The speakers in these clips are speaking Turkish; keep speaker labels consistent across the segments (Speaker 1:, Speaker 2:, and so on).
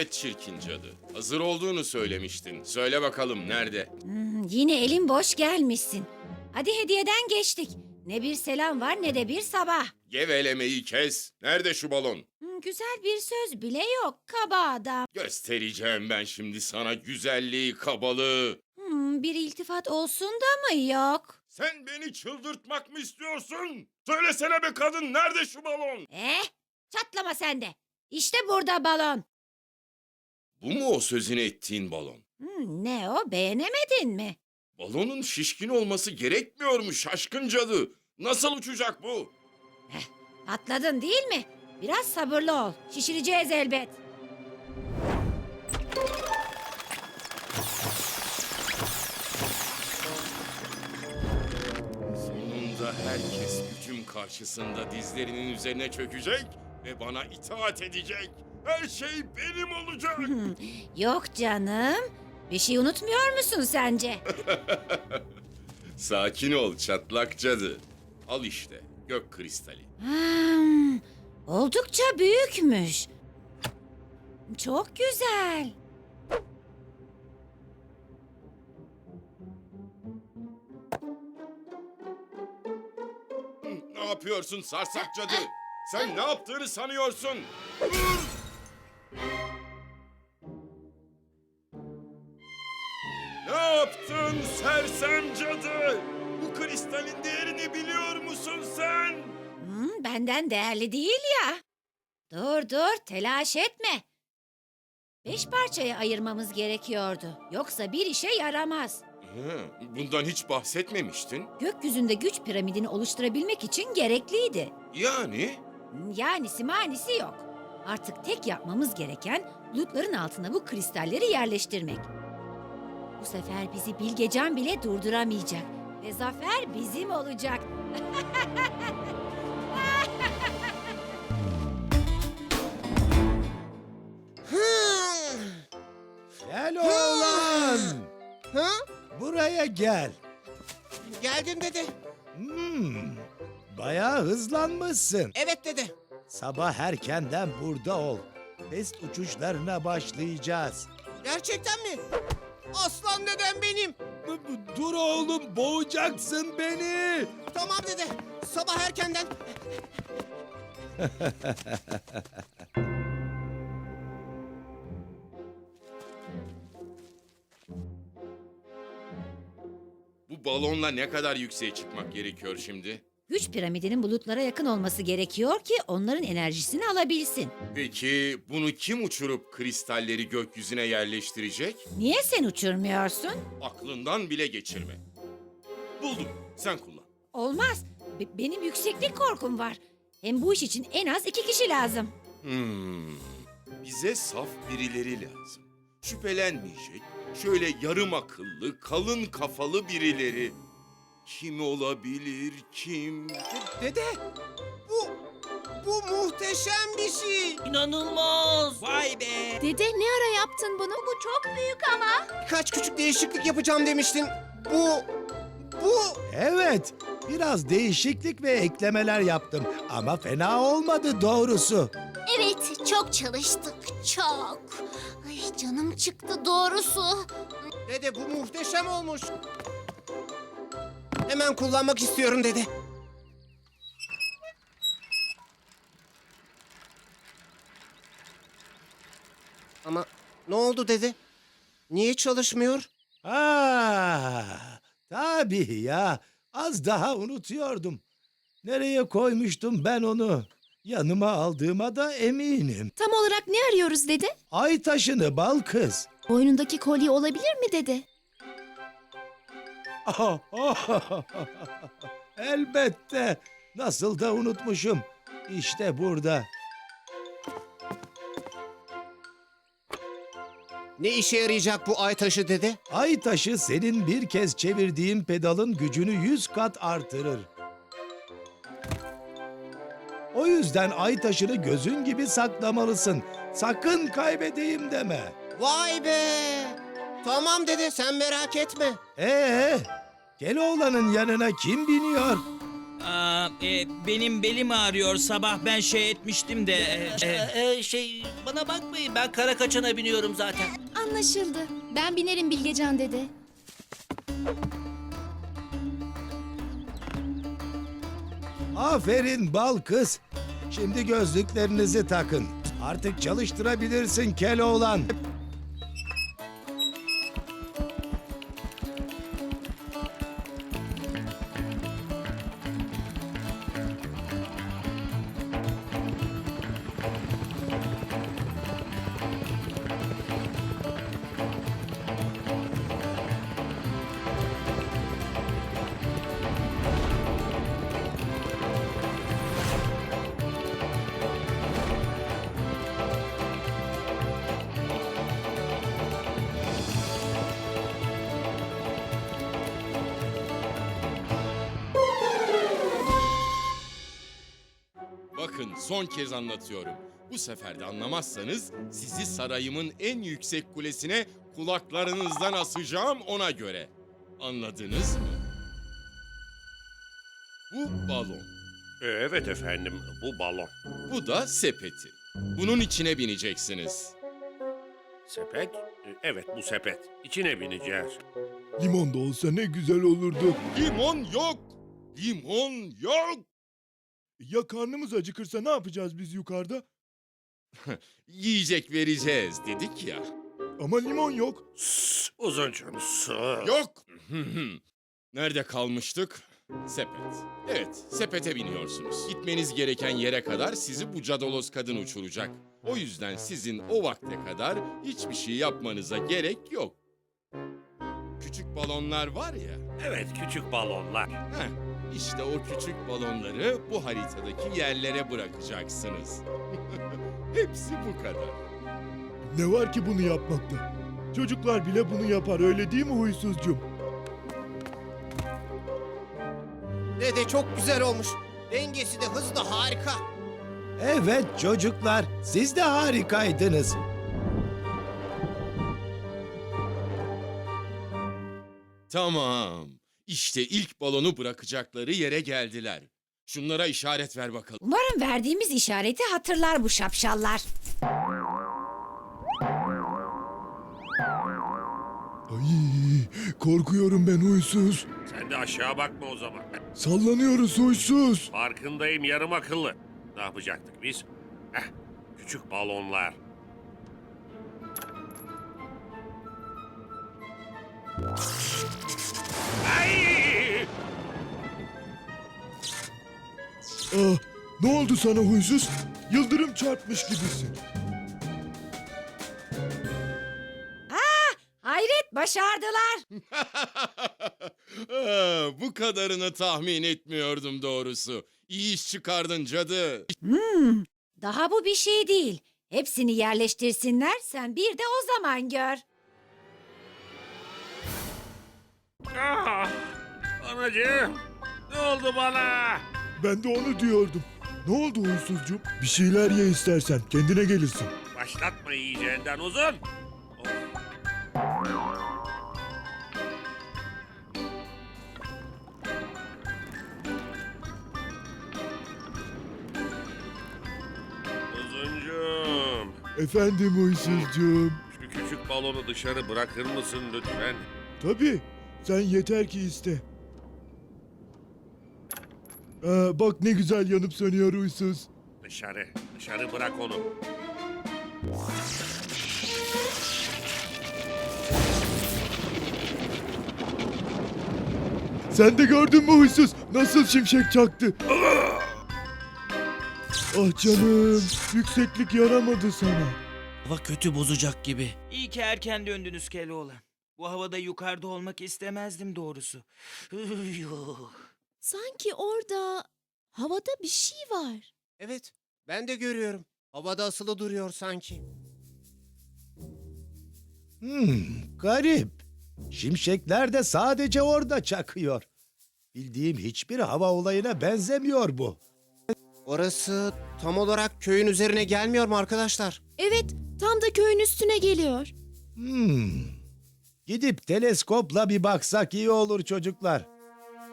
Speaker 1: Evet çirkin cadı. Hazır olduğunu söylemiştin. Söyle bakalım nerede?
Speaker 2: Hmm, yine elin boş gelmişsin. Hadi hediyeden geçtik. Ne bir selam var ne de bir sabah.
Speaker 1: Gevelemeyi kes. Nerede şu balon?
Speaker 2: Hmm, güzel bir söz bile yok kaba adam.
Speaker 1: Göstereceğim ben şimdi sana güzelliği, kabalığı.
Speaker 2: Hmm, bir iltifat olsun da mı yok?
Speaker 1: Sen beni çıldırtmak mı istiyorsun? Söylesene be kadın nerede şu balon?
Speaker 2: Eh, çatlama sen de. İşte burada balon.
Speaker 1: Bu mu o sözünü ettiğin balon?
Speaker 2: Hmm, ne o beğenemedin mi?
Speaker 1: Balonun şişkin olması gerekmiyor mu şaşkın cadı? Nasıl uçacak bu?
Speaker 2: Patladın değil mi? Biraz sabırlı ol. Şişireceğiz elbet.
Speaker 1: Sonunda herkes gücüm karşısında dizlerinin üzerine çökecek ve bana itaat edecek. Her şey benim olacak.
Speaker 2: Yok canım. Bir şey unutmuyor musun sence?
Speaker 1: Sakin ol çatlak cadı. Al işte gök kristali.
Speaker 2: Hmm, oldukça büyükmüş. Çok güzel.
Speaker 1: Ne yapıyorsun sarsak cadı? Sen ne yaptığını sanıyorsun? Yaptın sersem cadı? Bu kristalin değerini biliyor musun sen?
Speaker 2: Hmm, benden değerli değil ya. Dur dur telaş etme. Beş parçaya ayırmamız gerekiyordu. Yoksa bir işe yaramaz.
Speaker 1: Hı, bundan hiç bahsetmemiştin.
Speaker 2: Gökyüzünde güç piramidini oluşturabilmek için gerekliydi.
Speaker 1: Yani?
Speaker 2: Hmm, Yanisi manisi yok. Artık tek yapmamız gereken bulutların altına bu kristalleri yerleştirmek. Bu sefer bizi Bilgecan bile durduramayacak. Ve zafer bizim olacak.
Speaker 3: Gel oğlan.
Speaker 4: Ha?
Speaker 3: Buraya gel.
Speaker 4: Geldim dede.
Speaker 3: Hmm, bayağı hızlanmışsın.
Speaker 4: Evet dede.
Speaker 3: Sabah erkenden burada ol. Test uçuşlarına başlayacağız.
Speaker 4: Gerçekten mi? Aslan dedem benim.
Speaker 3: Dur oğlum boğacaksın beni.
Speaker 4: Tamam dede. Sabah erkenden.
Speaker 1: Bu balonla ne kadar yükseğe çıkmak gerekiyor şimdi?
Speaker 2: Güç piramidinin bulutlara yakın olması gerekiyor ki onların enerjisini alabilsin.
Speaker 1: Peki bunu kim uçurup kristalleri gökyüzüne yerleştirecek?
Speaker 2: Niye sen uçurmuyorsun?
Speaker 1: Aklından bile geçirme. Buldum. Sen kullan.
Speaker 2: Olmaz. Be- benim yükseklik korkum var. Hem bu iş için en az iki kişi lazım.
Speaker 1: Hmm. Bize saf birileri lazım. Şüphelenmeyecek, şöyle yarım akıllı, kalın kafalı birileri. Kim olabilir, kim?
Speaker 4: Dede. Bu bu muhteşem bir şey.
Speaker 5: İnanılmaz. Vay be.
Speaker 6: Dede ne ara yaptın bunu? Bu çok büyük ama.
Speaker 4: Kaç küçük değişiklik yapacağım demiştin. Bu bu
Speaker 3: Evet, biraz değişiklik ve eklemeler yaptım ama fena olmadı doğrusu.
Speaker 6: Evet, çok çalıştık, çok. Ay canım çıktı doğrusu.
Speaker 4: dede bu muhteşem olmuş. Hemen kullanmak istiyorum dede. Ama ne oldu dede? Niye çalışmıyor?
Speaker 3: Ah, tabii ya. Az daha unutuyordum. Nereye koymuştum ben onu? Yanıma aldığıma da eminim.
Speaker 6: Tam olarak ne arıyoruz dede?
Speaker 3: Ay taşını bal kız.
Speaker 6: Boynundaki kolye olabilir mi dede?
Speaker 3: Elbette. Nasıl da unutmuşum. İşte burada.
Speaker 4: Ne işe yarayacak bu ay taşı dede?
Speaker 3: Ay taşı senin bir kez çevirdiğin pedalın gücünü yüz kat artırır. O yüzden ay taşını gözün gibi saklamalısın. Sakın kaybedeyim deme.
Speaker 4: Vay be! Tamam dede sen merak etme.
Speaker 3: Ee, Keloğlan'ın yanına kim biniyor?
Speaker 5: Aa, e, benim belim ağrıyor. Sabah ben şey etmiştim de. e, e,
Speaker 7: Ee, e, şey bana bakmayın ben kara kaçana biniyorum zaten.
Speaker 8: Anlaşıldı. Ben binerim Bilgecan dede.
Speaker 3: Aferin bal kız. Şimdi gözlüklerinizi takın. Artık çalıştırabilirsin Keloğlan.
Speaker 1: Bakın son kez anlatıyorum. Bu sefer de anlamazsanız sizi sarayımın en yüksek kulesine kulaklarınızdan asacağım ona göre. Anladınız mı? Bu balon.
Speaker 9: Evet efendim, bu balon.
Speaker 1: Bu da sepeti. Bunun içine bineceksiniz.
Speaker 9: Sepet? Evet bu sepet. İçine bineceğiz.
Speaker 3: Limon da olsa ne güzel olurdu.
Speaker 1: Limon yok. Limon yok.
Speaker 3: Ya karnımız acıkırsa ne yapacağız biz yukarıda?
Speaker 1: Yiyecek vereceğiz dedik ya.
Speaker 3: Ama limon yok.
Speaker 9: Sss, uzuncuğum su.
Speaker 1: Yok. Nerede kalmıştık? Sepet. Evet, sepete biniyorsunuz. Gitmeniz gereken yere kadar sizi bu cadolos kadın uçuracak. O yüzden sizin o vakte kadar hiçbir şey yapmanıza gerek yok. Küçük balonlar var ya.
Speaker 9: Evet küçük balonlar.
Speaker 1: Heh, işte o küçük balonları bu haritadaki yerlere bırakacaksınız. Hepsi bu kadar.
Speaker 10: Ne var ki bunu yapmakta? Çocuklar bile bunu yapar öyle değil mi huysuzcum?
Speaker 4: Dede çok güzel olmuş. Dengesi de hızı da harika.
Speaker 3: Evet çocuklar, siz de harikaydınız.
Speaker 1: Tamam. İşte ilk balonu bırakacakları yere geldiler. Şunlara işaret ver bakalım.
Speaker 2: Umarım verdiğimiz işareti hatırlar bu şapşallar.
Speaker 10: Ay, korkuyorum ben huysuz.
Speaker 9: Sen de aşağı bakma o zaman.
Speaker 10: Sallanıyoruz huysuz.
Speaker 9: Farkındayım yarım akıllı. Ne yapacaktık biz? Heh, küçük balonlar. Ay!
Speaker 10: Ah, ne oldu sana huysuz? Yıldırım çarpmış gibisin.
Speaker 2: Hayret başardılar.
Speaker 1: Aa, Bu kadarını tahmin etmiyordum doğrusu. İyi iş çıkardın cadı.
Speaker 2: Daha bu bir şey değil. Hepsini yerleştirsinler sen bir de o zaman gör.
Speaker 9: Ah! Anacığım, ne oldu bana?
Speaker 10: Ben de onu diyordum. Ne oldu huysuzcum? Bir şeyler ye istersen kendine gelirsin.
Speaker 9: Başlatma yiyeceğinden uzun. Of. Uzuncuğum,
Speaker 10: Efendim huysuzcum.
Speaker 9: şu küçük balonu dışarı bırakır mısın lütfen?
Speaker 10: Tabii. Sen yeter ki iste. Aa, bak ne güzel yanıp sönüyor huysuz.
Speaker 9: Dışarı, dışarı bırak onu.
Speaker 10: Sen de gördün mü huysuz? Nasıl şimşek çaktı? Ah canım, yükseklik yaramadı sana.
Speaker 7: Hava kötü bozacak gibi.
Speaker 5: İyi ki erken döndünüz Keloğlan. Bu havada yukarıda olmak istemezdim doğrusu.
Speaker 8: Sanki orada havada bir şey var.
Speaker 4: Evet ben de görüyorum. Havada asılı duruyor sanki.
Speaker 3: Hmm, garip. Şimşekler de sadece orada çakıyor. Bildiğim hiçbir hava olayına benzemiyor bu.
Speaker 4: Orası tam olarak köyün üzerine gelmiyor mu arkadaşlar?
Speaker 8: Evet, tam da köyün üstüne geliyor.
Speaker 3: Hmm. Gidip teleskopla bir baksak iyi olur çocuklar.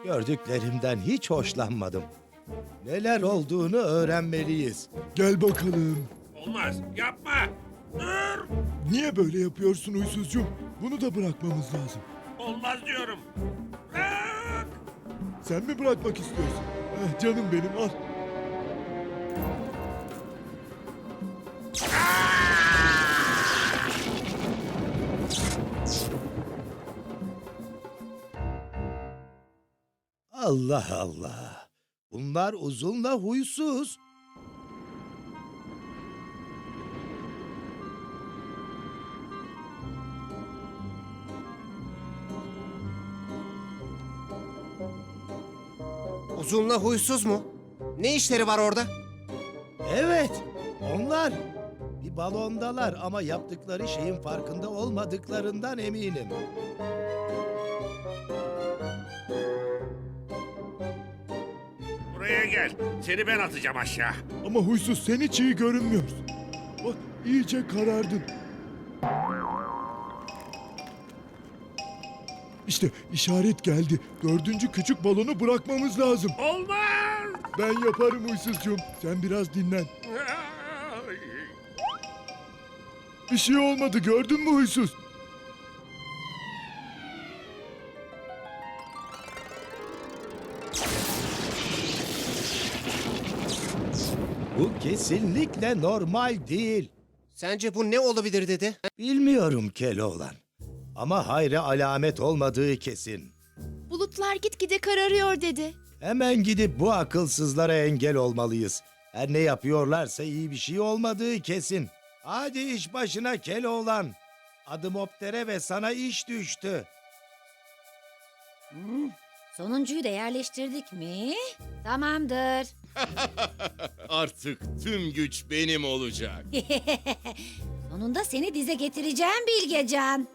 Speaker 3: Gördüklerimden hiç hoşlanmadım. Neler olduğunu öğrenmeliyiz.
Speaker 10: Gel bakalım.
Speaker 9: Olmaz. Yapma. Dur.
Speaker 10: Niye böyle yapıyorsun huysuzcuğum? Bunu da bırakmamız lazım.
Speaker 9: Olmaz diyorum. Bırak.
Speaker 10: Sen mi bırakmak istiyorsun? Eh, canım benim al.
Speaker 3: Allah Allah. Bunlar uzunla huysuz.
Speaker 4: Uzunla huysuz mu? Ne işleri var orada?
Speaker 3: Evet, onlar. Bir balondalar ama yaptıkları şeyin farkında olmadıklarından eminim.
Speaker 9: Gel. Seni ben atacağım aşağı.
Speaker 10: Ama huysuz sen hiç iyi görünmüyorsun. Bak iyice karardın. İşte işaret geldi. Dördüncü küçük balonu bırakmamız lazım.
Speaker 9: Olmaz.
Speaker 10: Ben yaparım huysuzcuğum. Sen biraz dinlen. Bir şey olmadı gördün mü huysuz?
Speaker 3: Kesinlikle normal değil.
Speaker 4: Sence bu ne olabilir dedi?
Speaker 3: Bilmiyorum Keloğlan. Ama hayra alamet olmadığı kesin.
Speaker 8: Bulutlar gitgide kararıyor dedi.
Speaker 3: Hemen gidip bu akılsızlara engel olmalıyız. Her ne yapıyorlarsa iyi bir şey olmadığı kesin. Hadi iş başına Keloğlan. Adım Optere ve sana iş düştü.
Speaker 2: Sonuncuyu da yerleştirdik mi? Tamamdır.
Speaker 1: Artık tüm güç benim olacak.
Speaker 2: Sonunda seni dize getireceğim Bilgecan.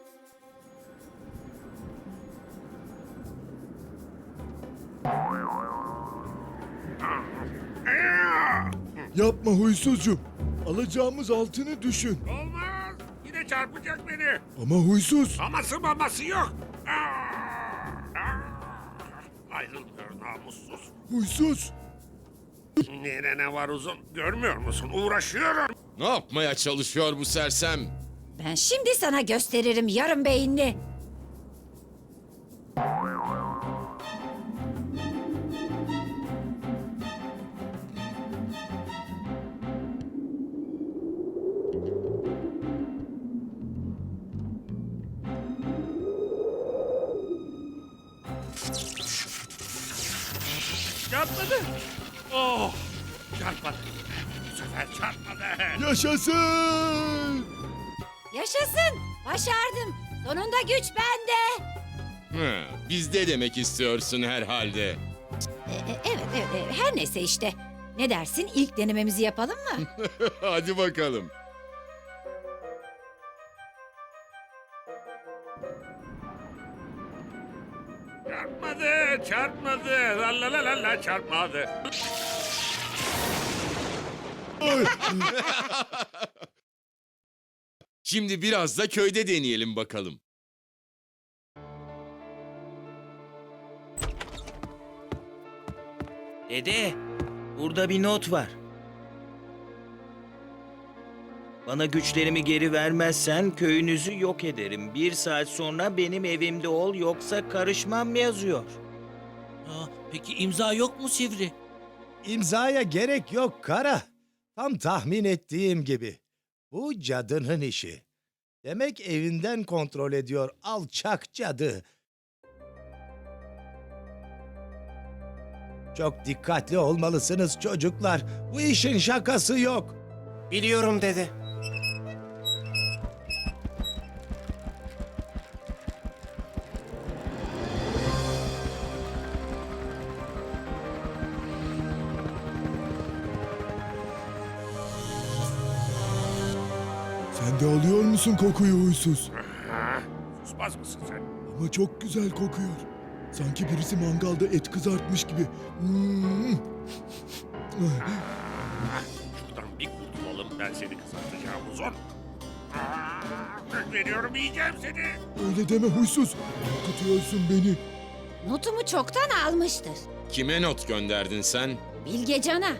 Speaker 10: Yapma huysuzcuğum. Alacağımız altını düşün.
Speaker 9: Olmaz. Yine çarpacak beni.
Speaker 10: Ama huysuz.
Speaker 9: Aması maması yok. Aa! Aa! Ayrılmıyor namussuz.
Speaker 10: Huysuz.
Speaker 9: Nere ne var uzun? Görmüyor musun? Uğraşıyorum.
Speaker 1: Ne yapmaya çalışıyor bu sersem?
Speaker 2: Ben şimdi sana gösteririm yarım beyinli.
Speaker 9: Oh! Çarpmadı. Bu sefer çarpmadı.
Speaker 10: Yaşasın.
Speaker 2: Yaşasın. Başardım. Sonunda güç bende.
Speaker 1: Hı, bizde demek istiyorsun herhalde.
Speaker 2: E, e, evet, evet, evet. Her neyse işte. Ne dersin? İlk denememizi yapalım mı?
Speaker 1: Hadi bakalım.
Speaker 9: Çarpmadı, çarpmadı. La la la la la çarpmadı.
Speaker 1: Şimdi biraz da köyde deneyelim bakalım.
Speaker 5: Dede, burada bir not var. Bana güçlerimi geri vermezsen köyünüzü yok ederim. Bir saat sonra benim evimde ol yoksa karışmam yazıyor.
Speaker 7: Aa, peki imza yok mu Sivri?
Speaker 3: İmzaya gerek yok kara. Tam tahmin ettiğim gibi. Bu cadının işi. Demek evinden kontrol ediyor alçak cadı. Çok dikkatli olmalısınız çocuklar. Bu işin şakası yok.
Speaker 4: Biliyorum dede.
Speaker 10: De alıyor musun kokuyu huysuz?
Speaker 9: Susmaz mısın sen?
Speaker 10: Ama çok güzel kokuyor. Sanki birisi mangalda et kızartmış gibi. Hmm.
Speaker 9: Şuradan bir kurtulalım ben seni kızartacağım uzun. Veriyorum yiyeceğim seni.
Speaker 10: Öyle deme huysuz. Korkutuyorsun beni.
Speaker 2: Notumu çoktan almıştır.
Speaker 1: Kime not gönderdin sen?
Speaker 2: Bilgecan'a.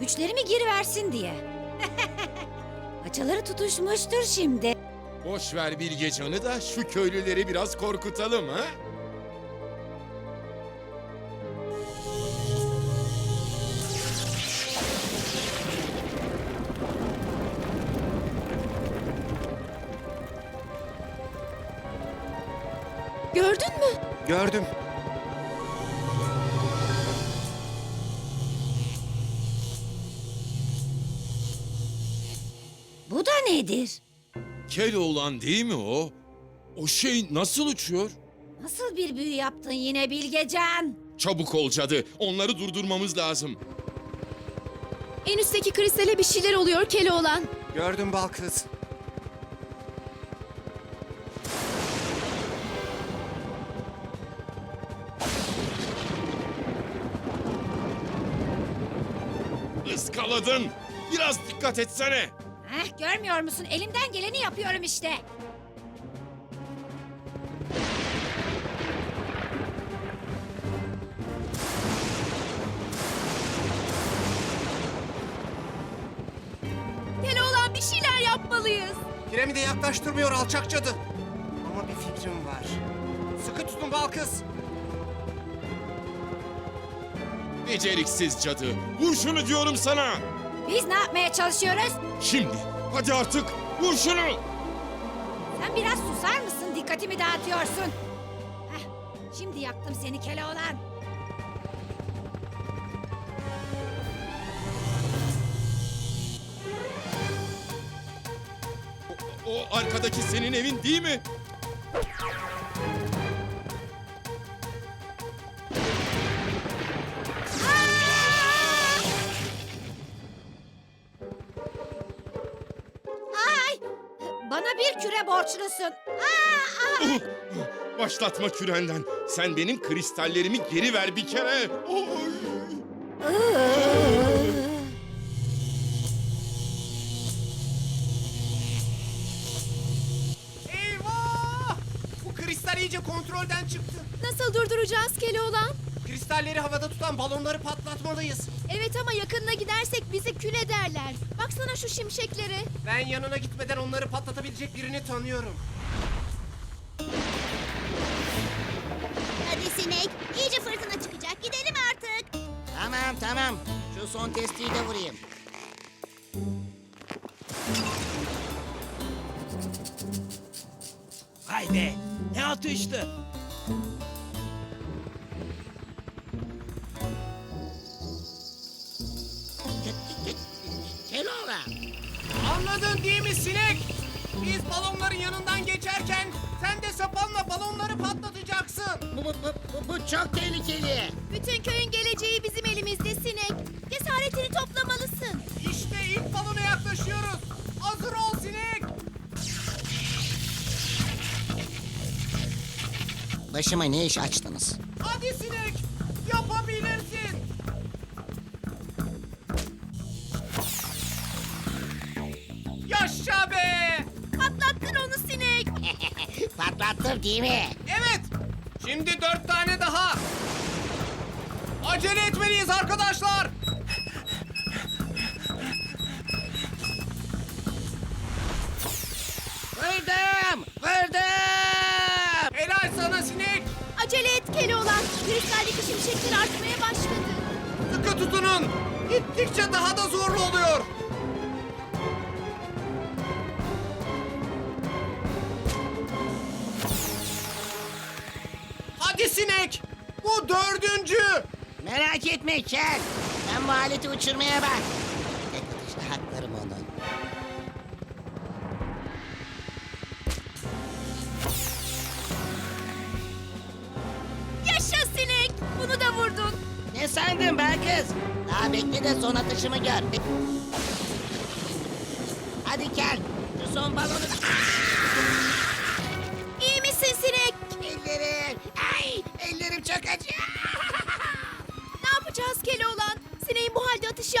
Speaker 2: Güçlerimi geri versin diye. Paçaları tutuşmuştur şimdi.
Speaker 1: Boş ver Bilgecan'ı da şu köylüleri biraz korkutalım ha? Keloğlan değil mi o? O şey nasıl uçuyor?
Speaker 2: Nasıl bir büyü yaptın yine Bilgecan?
Speaker 1: Çabuk ol cadı. Onları durdurmamız lazım.
Speaker 8: En üstteki kristale bir şeyler oluyor Keloğlan.
Speaker 4: Gördüm bal kız.
Speaker 1: Iskaladın. Biraz dikkat etsene.
Speaker 2: Heh, görmüyor musun? Elimden geleni yapıyorum işte.
Speaker 8: Keloğlan bir şeyler yapmalıyız.
Speaker 4: Piramide yaklaştırmıyor alçak cadı. Ama bir fikrim var. Sıkı tutun bal kız.
Speaker 1: Beceriksiz cadı. Vur şunu diyorum sana.
Speaker 2: Biz ne yapmaya çalışıyoruz?
Speaker 1: Şimdi. Hadi artık. Vur şunu.
Speaker 2: Sen biraz susar mısın? Dikkatimi dağıtıyorsun. Heh, şimdi yaktım seni Keloğlan.
Speaker 1: O, o arkadaki senin evin değil mi?
Speaker 2: Küre borçlusun. Aa, aa!
Speaker 1: Uh, Başlatma kürenden. Sen benim kristallerimi geri ver bir kere. Oy.
Speaker 4: Eyvah! Bu kristal iyice kontrolden çıktı.
Speaker 8: Nasıl durduracağız Keloğlan?
Speaker 4: Kristalleri havada tutan balonları patlatmalıyız.
Speaker 8: Evet ama yakınına gidersek bizi kül ederler. Baksana şu şimşekleri.
Speaker 4: Ben yanına gitmeden onları patlatabilecek birini tanıyorum.
Speaker 6: Hadi sinek. iyice fırtına çıkacak. Gidelim artık.
Speaker 11: Tamam tamam. Şu son testiyi de vurayım.
Speaker 4: Anladın değil mi sinek? Biz balonların yanından geçerken sen de sapanla balonları patlatacaksın.
Speaker 11: Bu, bu, bu, bu, bu çok tehlikeli.
Speaker 8: Bütün köyün geleceği bizim elimizde sinek. Cesaretini toplamalısın.
Speaker 4: İşte ilk balona yaklaşıyoruz. Hazır ol sinek.
Speaker 11: Başıma ne iş açtınız? Değil mi?
Speaker 4: Evet. Şimdi dört tane daha. Acele etmeliyiz arkadaşlar.
Speaker 11: Vurdum! Vurdum!
Speaker 4: Helal sana sinek.
Speaker 8: Acele et Keloğlan. Kristaldeki şimşekler artmaya başladı.
Speaker 4: Sıkı tutunun. Gittikçe daha da zorlu oluyor. Dördüncü.
Speaker 11: Merak etme Kel. Ben bu aleti uçurmaya bak. Atışta haklarım onu.
Speaker 8: Yaşa sinek. Bunu da vurdun.
Speaker 11: Ne sandın be kız? Daha bekle de son atışımı gör. Hadi Kel. Şu son balonu da...
Speaker 8: İyi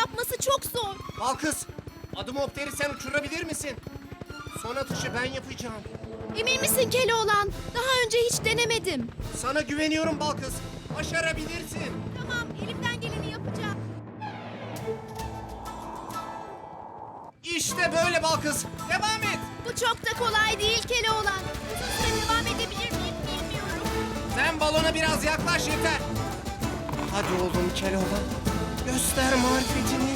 Speaker 8: yapması çok zor.
Speaker 4: Balkız, adımı Opter'i sen uçurabilir misin? Son atışı ben yapacağım.
Speaker 8: Emin misin Keloğlan? Daha önce hiç denemedim.
Speaker 4: Sana güveniyorum Balkız. Başarabilirsin.
Speaker 8: Tamam, elimden geleni yapacağım.
Speaker 4: İşte böyle Balkız. Devam et.
Speaker 8: Bu çok da kolay değil Keloğlan. Sizinle devam edebilir miyim bilmiyorum.
Speaker 4: Sen balona biraz yaklaş yeter. Hadi oğlum Keloğlan. Göster marifetini.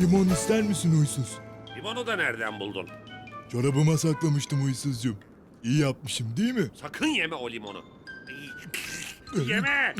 Speaker 10: Limon ister misin huysuz?
Speaker 9: Limonu da nereden buldun?
Speaker 10: Çorabıma saklamıştım huysuzcuğum. İyi yapmışım değil mi?
Speaker 9: Sakın yeme o limonu. Yeme!